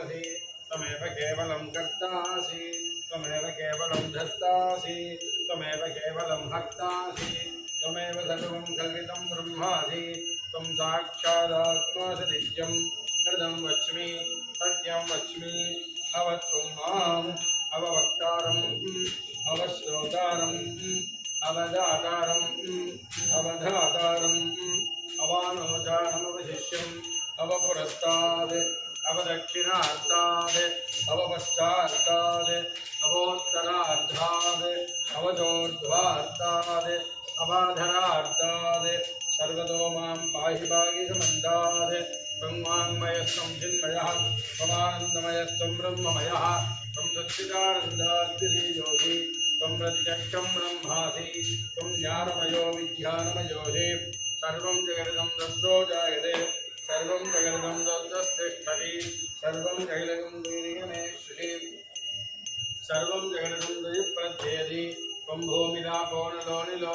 त्वमसि त्वमेव केवलं कर्तासि, त्वमेव केवलं धर्तासि त्वमेव केवलं हर्तासि त्वमेव सर्वं कल्पितं ब्रह्मासि, त्वं साक्षादात्मासि नित्यं हृदं वच्मि, सत्यं वच्मि अवत्वं अवदक्षिणार्ताद् अवपश्चार्ताद् अवोत्तरार्धाद् अवदोर्ध्वार्ताद् अवाधरार्ताद् सर्वतो माँ पाहि भागिसमन्ताद् त्वं वाङ्मयस्त्वं चिन्मयः त्वमानन्दमयस्त्वं ब्रह्ममयः त्वं सच्चिदानन्दाग्नियोगी त्वं प्रत्यक्षं ब्रह्मासि त्वं ज्ञानमयो विज्ञानमयोषि सर्वं जगदिदं दत्तो जायते। सर्वं जगदिदं दत्तस्तिष्ठति सर्वं जगदिदं वीर्यमेश्वरि सर्वं जगदिदं द्वयप्रत्येति त्वं भूमिरापो नलो निलो